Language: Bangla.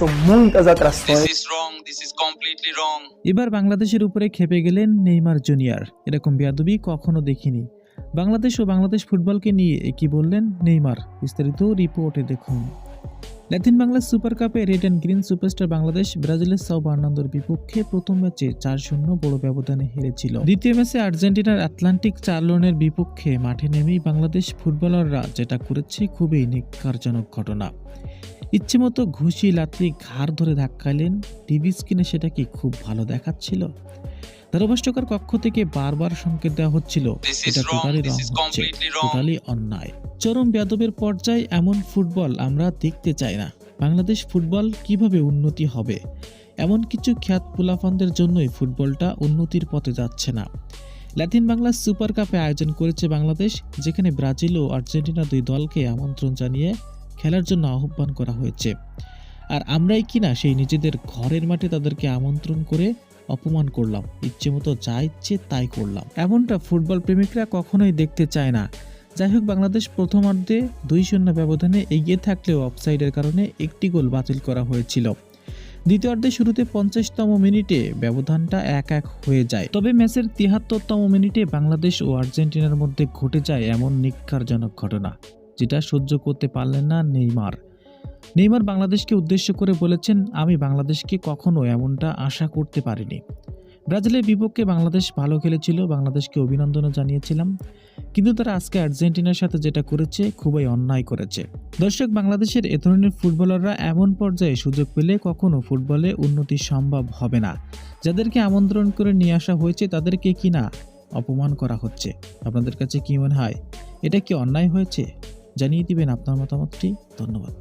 sou muito as atrações. This is wrong. This is completely wrong. এবার বাংলাদেশের উপরে খেপে গেলেন নেইমার জুনিয়র এরকম বেয়াদবি কখনো দেখিনি বাংলাদেশ ও বাংলাদেশ ফুটবলকে নিয়ে কি বললেন নেইমার বিস্তারিত রিপোর্টে দেখুন ল্যাটিন বাংলা সুপার কাপে red and green superstar Bangladesh ব্রাজিলের সাও বার্নান্দোর বিপক্ষে প্রথম ম্যাচে চার শূন্য বড় ব্যবধানে হেরেছিল দ্বিতীয় ম্যাচে আর্জেন্টিনার আটলান্টিক চার্লনের বিপক্ষে মাঠে নেমেই বাংলাদেশ ফুটবলাররা যেটা করেছে খুবই নিকারজনক ঘটনা ইচ্ছেমতো ঘুষি লাথি ঘাড় ধরে ধাক্কালেন টিভি স্ক্রিনে সেটা কি খুব ভালো দেখাচ্ছিল? ধারাভাষ্যকার কক্ষ থেকে বারবার সংকেত দেওয়া হচ্ছিল এটা টোটালি রং হচ্ছে টোটালি অন্যায়। চরম বেয়াদবের পর্যায়ে এমন ফুটবল আমরা দেখতে চাই না। বাংলাদেশ ফুটবল কীভাবে উন্নতি হবে? এমন কিছু খ্যাত পুলাফানদের জন্যই ফুটবলটা উন্নতির পথে যাচ্ছে না। ল্যাটিন বাংলা সুপার কাপে আয়োজন করেছে বাংলাদেশ যেখানে ব্রাজিল ও আর্জেন্টিনা দুই দলকে আমন্ত্রণ জানিয়ে খেলার জন্য আহ্বান করা হয়েছে। আর আমরাই কিনা সেই নিজেদের ঘরের মাঠে তাদেরকে আমন্ত্রণ করে অপমান করলাম। ইচ্ছে মতো যা ইচ্ছে তাই করলাম। এমনটা ফুটবল প্রেমিকরা কখনোই দেখতে চায় না। যাই হোক, বাংলাদেশ প্রথমার্ধে দুই শূন্য ব্যবধানে এগিয়ে থাকলেও অফসাইডের কারণে একটি গোল বাতিল করা হয়েছিল। দ্বিতীয়ার্ধে শুরুতে পঞ্চাশতম মিনিটে ব্যবধানটা এক এক হয়ে যায়। তবে ম্যাচের তিয়াত্তরতম মিনিটে বাংলাদেশ ও আর্জেন্টিনার মধ্যে ঘটে যায় এমন নিক্ষারজনক ঘটনা। যেটা সহ্য করতে পারলেন না নেইমার। নেইমার বাংলাদেশকে উদ্দেশ্য করে বলেছেন, আমি বাংলাদেশকে কখনো এমনটা আশা করতে পারিনি। ব্রাজিলের বিপক্ষে বাংলাদেশ ভালো খেলেছিল, বাংলাদেশকে অভিনন্দনও জানিয়েছিলাম। কিন্তু তারা আজকে আর্জেন্টিনার সাথে যেটা করেছে, খুবই অন্যায় করেছে। দর্শক, বাংলাদেশের এ ধরনের ফুটবলাররা এমন পর্যায়ে সুযোগ পেলে কখনো ফুটবলে উন্নতি সম্ভব হবে না। যাদেরকে আমন্ত্রণ করে নিয়ে আসা হয়েছে, তাদেরকে কি না অপমান করা হচ্ছে? আপনাদের কাছে কি মনে হয়? এটা কি অন্যায় হয়েছে? জানিয়ে দিবেন আপনার মতামতটি। ধন্যবাদ।